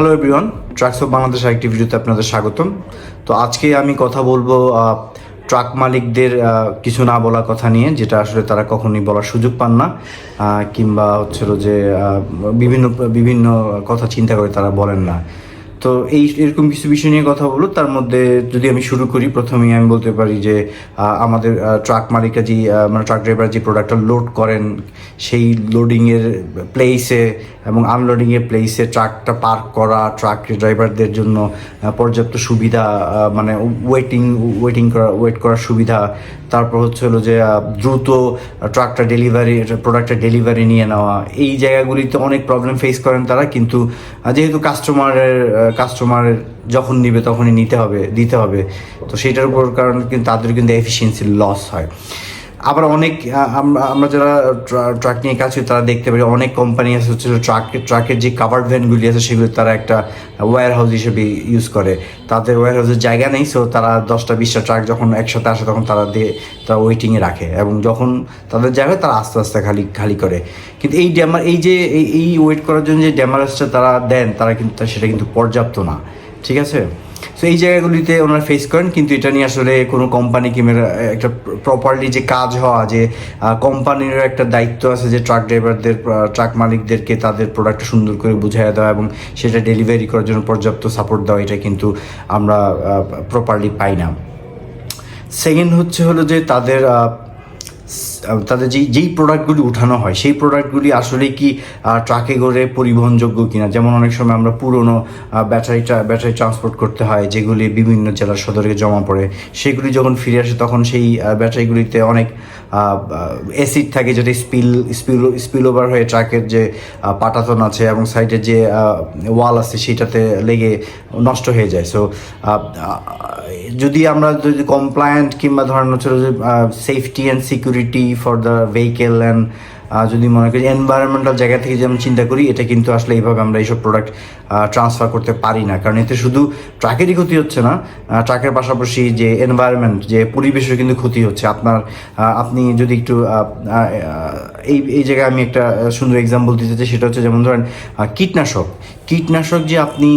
Hello everyone trucks of Bangladesh একটি ভিডিওতে আপনাদের স্বাগতম। তো আজকে আমি কথা বলব ট্রাক মালিকদের কিছু না বলা কথা নিয়ে, যেটা আসলে তারা কখনোই বলার সুযোগ পান না। কিংবা হচ্ছিল যে বিভিন্ন বিভিন্ন কথা চিন্তা করে তারা বলেন না। তো এই এরকম কিছু বিষয় নিয়ে কথা বলব, তার মধ্যে যদি আমি শুরু করি, প্রথমেই আমি বলতে পারি যে আমাদের ট্রাক মালিকরা যে মানে ট্রাক ড্রাইভার যে প্রোডাক্টটা লোড করেন, সেই লোডিংয়ের প্লেসে এবং আনলোডিংয়ের প্লেসে ট্রাকটা পার্ক করা ট্রাক ড্রাইভারদের জন্য পর্যাপ্ত সুবিধা মানে ওয়েটিং ওয়েটিং করা ওয়েট করার সুবিধা। তারপর হচ্ছে হলো যে দ্রুত ট্রাকটা ডেলিভারি প্রোডাক্টটা ডেলিভারি নিয়ে নেওয়া। এই জায়গাগুলিতে অনেক প্রবলেম ফেস করেন তারা, কিন্তু যেহেতু কাস্টমারের কাস্টমারের যখন নিবে তখনই নিতে হবে, দিতে হবে। তো সেটার উপর কারণ কিন্তু তাদের কিন্তু এফিসিয়েন্সি লস হয়। আবার অনেক আমরা আমরা যারা ট্রাক নিয়ে কাজ করি, তারা দেখতে পারি অনেক কোম্পানি আছে হচ্ছে ট্রাক, ট্রাকের যে কাভার ভ্যানগুলি আছে, সেগুলো তারা একটা ওয়্যার হাউস হিসেবে ইউজ করে। তাদের ওয়্যার হাউসের জায়গা নেই সো তারা দশটা, বিশটা ট্রাক যখন একসাথে আসে, তখন তারা দিয়ে, তারা ওয়েটিংয়ে রাখে। এবং যখন তাদের জায়গা তারা আস্তে আস্তে খালি খালি করে। কিন্তু এই ড্যামার, এই যে, এই এই ওয়েট করার জন্য যে ড্যামারেজটা তারা দেন, তারা কিন্তু, সেটা কিন্তু পর্যাপ্ত না। ঠিক আছে? সো এই জায়গাগুলিতে ওনারা ফেস করেন, কিন্তু এটা নিয়ে আসলে কোনো কোম্পানি কিংবা একটা প্রপারলি যে কাজ হওয়া, যে কোম্পানিরও একটা দায়িত্ব আছে যে ট্রাক ড্রাইভারদের ট্রাক মালিকদেরকে তাদের প্রোডাক্টটা সুন্দর করে বুঝাইয়া দেওয়া এবং সেটা ডেলিভারি করার জন্য পর্যাপ্ত সাপোর্ট দেওয়া, এটা কিন্তু আমরা প্রপারলি পাই না। সেকেন্ড হচ্ছে হলো যে, তাদের তাদের যেই যেই প্রোডাক্টগুলি উঠানো হয়, সেই প্রোডাক্টগুলি আসলে কি ট্রাকে করে পরিবহনযোগ্য কিনা? যেমন অনেক সময় আমরা পুরনো ব্যাটারিটা ব্যাটারি ট্রান্সপোর্ট করতে হয়, যেগুলি বিভিন্ন জেলার সদরে জমা পড়ে। সেগুলি যখন ফিরে আসে, তখন সেই ব্যাটারিগুলিতে অনেক অ্যাসিড থাকে, যেটা স্পিল স্পিল স্পিল ওভার হয়ে ট্রাকের যে পাটাতন আছে এবং সাইডের যে ওয়াল আছে সেটাতে লেগে নষ্ট হয়ে যায়। সো যদি আমরা যদি কমপ্লায়েন্ট কিংবা ধরেন হচ্ছে safety and security for the vehicle and যদি মনে করি এনভায়রনমেন্টাল জায়গা থেকে যেমন চিন্তা করি, এটা কিন্তু আসলে এইভাবে আমরা এইসব প্রোডাক্ট ট্রান্সফার করতে পারি না। কারণ এতে শুধু ট্রাকেরই ক্ষতি হচ্ছে না ট্রাকের পাশাপাশি যে এনভায়রনমেন্ট যে পরিবেশের কিন্তু ক্ষতি হচ্ছে। আপনার আপনি যদি একটু এই এই জায়গায় আমি একটা সুন্দর এক্সাম্পল দিতে চাই, সেটা হচ্ছে যেমন ধরেন কীটনাশক। কীটনাশক যে আপনি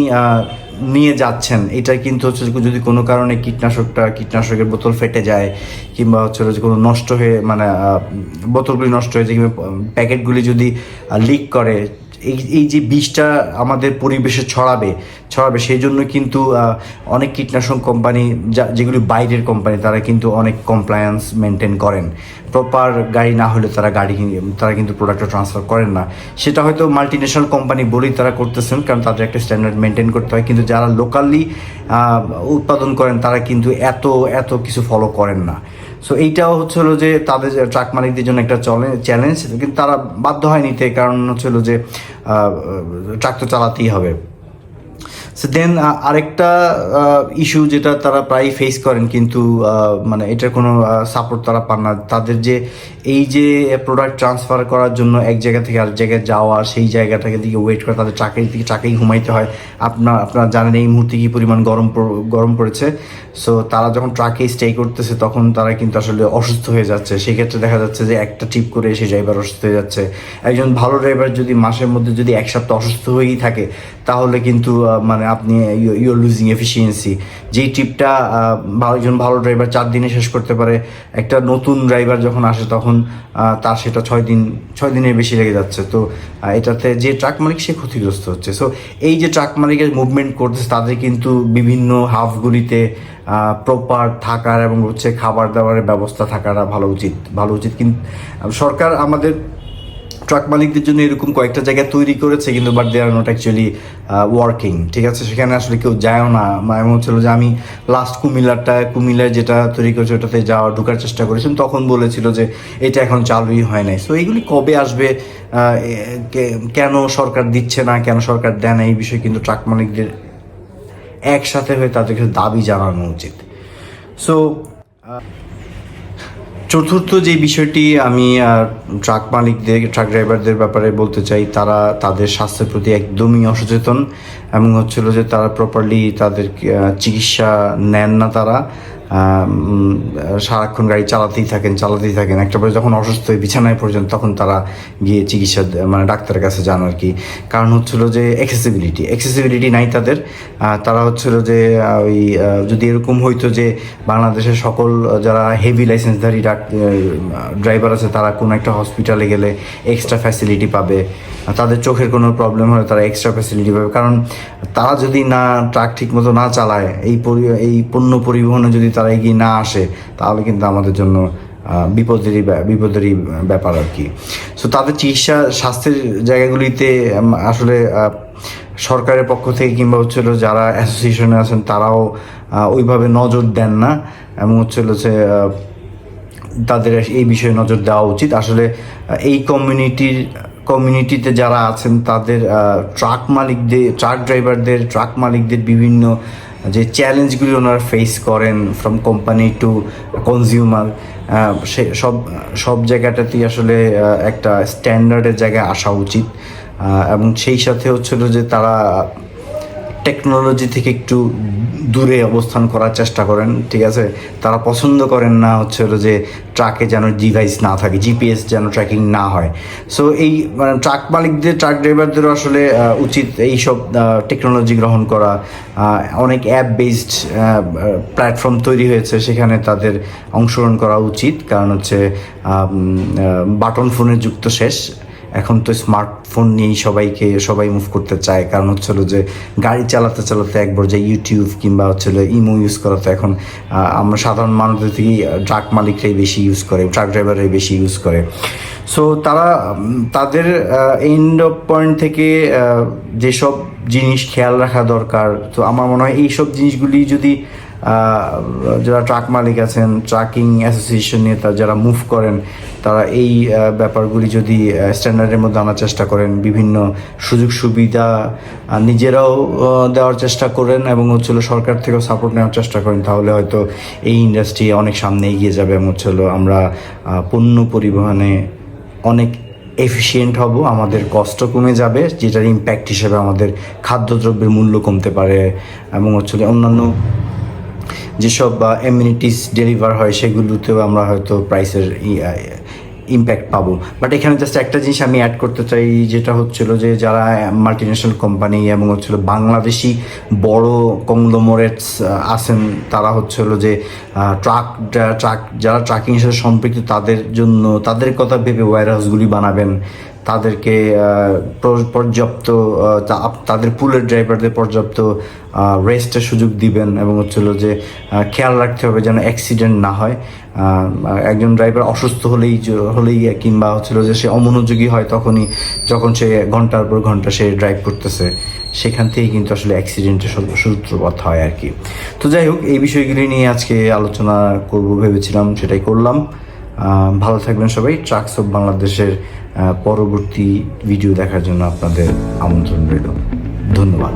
নিয়ে যাচ্ছেন এটা কিন্তু হচ্ছে যদি কোনো কারণে কীটনাশকটা, কীটনাশকের বোতল ফেটে যায়, কিংবা হচ্ছে কোনো নষ্ট হয়ে মানে বোতলগুলি নষ্ট হয়ে যায়, কিংবা প্যাকেটগুলি যদি লিক করে এই এই যে বিষটা আমাদের পরিবেশে ছড়াবে ছড়াবে, সেই জন্য কিন্তু অনেক কীটনাশক কোম্পানি, যা, যেগুলি বাইরের কোম্পানি, তারা কিন্তু অনেক কমপ্লায়েন্স মেনটেন করেন। প্রপার গাড়ি না হলে তারা গাড়ি, তারা কিন্তু প্রোডাক্টটা ট্রান্সফার করেন না। সেটা হয়তো মাল্টি ন্যাশনাল কোম্পানি বলেই তারা করতেছেন, কারণ তাদের একটা স্ট্যান্ডার্ড মেনটেন করতে হয়। কিন্তু যারা লোকালি উৎপাদন করেন, তারা কিন্তু এত এত কিছু ফলো করেন না। সো এইটাও হচ্ছে হলো যে তাদের ট্রাক মালিকদের জন্য একটা চ্যালেঞ্জ কিন্তু তারা বাধ্য হয় নিতে কারণ হচ্ছে হলো যে ট্রাক তো চালাতেই হবে। সো দেন আরেকটা ইস্যু যেটা তারা প্রায় ফেস করেন কিন্তু মানে এটার কোনো সাপোর্ট তারা পান না। তাদের যে এই যে প্রোডাক্ট ট্রান্সফার করার জন্য এক জায়গা থেকে আরেক জায়গায় যাওয়া সেই জায়গাটাকে দিকে ওয়েট করে তাদের চাকরি থেকে চাকরি ঘুমাইতে হয়। আপনার আপনারা জানেন এই মুহূর্তে কি পরিমাণ গরম গরম পড়েছে। সো তারা যখন ট্রাকে স্টে করতেছে তখন তারা কিন্তু আসলে অসুস্থ হয়ে যাচ্ছে। সেক্ষেত্রে দেখা যাচ্ছে যে একটা ট্রিপ করে সেই ড্রাইভার অসুস্থ হয়ে যাচ্ছে। একজন ভালো ড্রাইভার যদি মাসের মধ্যে যদি এক সপ্তাহ অসুস্থ হয়েই থাকে তাহলে কিন্তু আহ, মানে আপনি ইউর লুজিং এফিসিয়েন্সি যেই ট্রিপটা ভালো, একজন ভালো ড্রাইভার চার দিনে শেষ করতে পারে, একটা নতুন ড্রাইভার যখন আসে তখন তার সেটা ছয় দিন, ছয় দিনের বেশি লেগে যাচ্ছে। তো এটাতে যে ট্রাক মালিক সে ক্ষতিগ্রস্ত হচ্ছে। সো এই যে ট্রাক মালিকের মুভমেন্ট করতেছে, তাদের কিন্তু বিভিন্ন হাফগুলিতে প্রপার থাকার এবং হচ্ছে খাবার দাবারের ব্যবস্থা থাকাটা ভালো উচিত ভালো উচিত। কিন্তু সরকার আমাদের ট্রাক মালিকদের জন্য এরকম কয়েকটা জায়গা তৈরি করেছে, কিন্তু but they are not actually working ঠিক আছে? সেখানে আসলে কেউ যায়ও না। এমন হচ্ছিল যে আমি লাস্ট কুমিল্লারটা কুমিল্লার যেটা তৈরি করেছে ওটাতে যাওয়া, ঢোকার চেষ্টা করেছিলাম। তখন বলেছিল যে এটা এখন চালুই হয় নাই। সো এইগুলি কবে আসবে কেন সরকার দিচ্ছে না, কেন সরকার দেয় না, এই বিষয়ে কিন্তু ট্রাক মালিকদের একসাথে হয়ে তাদেরকে দাবি জানানো উচিত। সো চতুর্থ যে বিষয়টি আমি ট্রাক মালিকদের ট্রাক ড্রাইভারদের ব্যাপারে বলতে চাই, তারা তাদের স্বাস্থ্যের প্রতি একদমই অসচেতন এবং হচ্ছিল যে তারা প্রপারলি তাদের চিকিৎসা নেন না তারা। সারাক্ষণ গাড়ি চালাতেই থাকেন চালাতেই থাকেন। একটা পরে যখন অসুস্থ হয়ে বিছানায় পর্যন্ত তখন তারা গিয়ে চিকিৎসা মানে ডাক্তারের কাছে যান আর কি। কারণ হচ্ছিল যে অ্যাক্সেসিবিলিটি অ্যাক্সেসিবিলিটি নাই তাদের। তারা হচ্ছিল যে ওই যদি এরকম হইতো যে বাংলাদেশের সকল যারা হেভি লাইসেন্সধারী ডাক ড্রাইভার আছে, তারা কোনো একটা হসপিটালে গেলে এক্সট্রা ফ্যাসিলিটি পাবে। তাদের চোখের কোনো প্রবলেম হলে তারা এক্সট্রা ফ্যাসিলিটি পাবে। কারণ তারা যদি না, ট্রাক ঠিক মতো না চালায়, এই এই পণ্য পরিবহনে যদি তারা এগিয়ে না আসে, তাহলে কিন্তু আমাদের জন্য বিপদেরই বিপদেরই ব্যাপার আর কি। সো তাদের চিকিৎসা স্বাস্থ্যের জায়গাগুলিতে আসলে সরকারের পক্ষ থেকে কিংবা হচ্ছিল যারা অ্যাসোসিয়েশনে আছেন, তারাও ওইভাবে নজর দেন না। এবং হচ্ছিল যে তাদের এই বিষয়ে নজর দেওয়া উচিত। আসলে এই কমিউনিটির কমিউনিটিতে যারা আছেন, তাদের ট্রাক মালিকদের ট্রাক ড্রাইভারদের ট্রাক মালিকদের বিভিন্ন যে চ্যালেঞ্জগুলি ওনারা ফেস করেন ফ্রম কোম্পানি টু কনজিউমার সে সব সব জায়গাটাতেই আসলে একটা স্ট্যান্ডার্ডের জায়গায় আসা উচিত। এবং সেই সাথে হচ্ছিল যে তারা টেকনোলজি থেকে একটু দূরে অবস্থান করার চেষ্টা করেন, ঠিক আছে? তারা পছন্দ করেন না হচ্ছে হলো যে ট্রাকে যেন ডিভাইস না থাকে জিপিএস যেন ট্র্যাকিং না হয়। সো এই মানে ট্রাক মালিকদের, ট্রাক ড্রাইভারদেরও আসলে উচিত এইসব টেকনোলজি গ্রহণ করা। অনেক অ্যাপ বেসড প্ল্যাটফর্ম তৈরি হয়েছে, সেখানে তাদের অংশগ্রহণ করা উচিত। কারণ হচ্ছে বাটন ফোনের যুক্ত শেষ। এখন তো স্মার্টফোন নিয়েই সবাইকে, সবাই মুভ করতে চায়। কারণ হচ্ছিল যে গাড়ি চালাতে চালাতে একবার যে ইউটিউব কিংবা হচ্ছিল ইমো ইউজ করা তো এখন আমরা সাধারণ মানুষদের থেকেই ট্রাক মালিকরাই বেশি ইউজ করে ট্রাক ড্রাইভাররাই বেশি ইউজ করে। সো তারা তাদের এন্ড অফ পয়েন্ট থেকে যেসব জিনিস খেয়াল রাখা দরকার, তো আমার মনে হয় এইসব জিনিসগুলি যদি যারা ট্রাক মালিক আছেন ট্রাকিং অ্যাসোসিয়েশন নিয়ে তারা যারা মুভ করেন, তারা এই ব্যাপারগুলি যদি স্ট্যান্ডার্ডের মধ্যে আনার চেষ্টা করেন, বিভিন্ন সুযোগ সুবিধা নিজেরাও দেওয়ার চেষ্টা করেন এবং হচ্ছিল সরকার থেকেও সাপোর্ট নেওয়ার চেষ্টা করেন, তাহলে হয়তো এই ইন্ডাস্ট্রি অনেক সামনে এগিয়ে যাবে এবং হচ্ছিল আমরা পণ্য পরিবহনে অনেক এফিসিয়েন্ট হব, আমাদের কষ্ট কমে যাবে, যেটার ইম্প্যাক্ট হিসেবে আমাদের খাদ্যদ্রব্যের মূল্য কমতে পারে এবং হচ্ছে অন্যান্য যেসব এমিউনিটিস ডেলিভার হয়, সেগুলোতেও আমরা হয়তো প্রাইসের ইম্প্যাক্ট পাবো। বাট এখানে জাস্ট একটা জিনিস আমি অ্যাড করতে চাই, যেটা হচ্ছিল যে যারা মাল্টিন্যাশনাল কোম্পানি এবং হচ্ছিল বাংলাদেশি বড় কংলোমোরেটস আছেন, তারা হচ্ছিল যে ট্রাক ট্রাক যারা ট্রাকিং সাথে সম্পৃক্ত, তাদের জন্য, তাদের কথা ভেবে ওয়ারহাউসগুলি বানাবেন। তাদেরকে পর্যাপ্ত তাদের পুলের ড্রাইভারদের পর্যাপ্ত রেস্টের সুযোগ দিবেন এবং হচ্ছিল যে খেয়াল রাখতে হবে যেন অ্যাক্সিডেন্ট না হয়। একজন ড্রাইভার অসুস্থ হলেই হলেই কিংবা হচ্ছিল যে সে অমনোযোগী হয় তখনই, যখন সে ঘণ্টার পর ঘণ্টা সে ড্রাইভ করতেছে, সেখান থেকেই কিন্তু আসলে অ্যাক্সিডেন্টের সূত্রপাত হয় আর কি। তো যাই হোক, এই বিষয়গুলি নিয়ে আজকে আলোচনা করব, ভেবেছিলাম সেটাই করলাম। ভালো থাকবেন সবাই। ট্রাকস অফ বাংলাদেশের পরবর্তী ভিডিও দেখার জন্য আপনাদের আমন্ত্রণ রইল। ধন্যবাদ।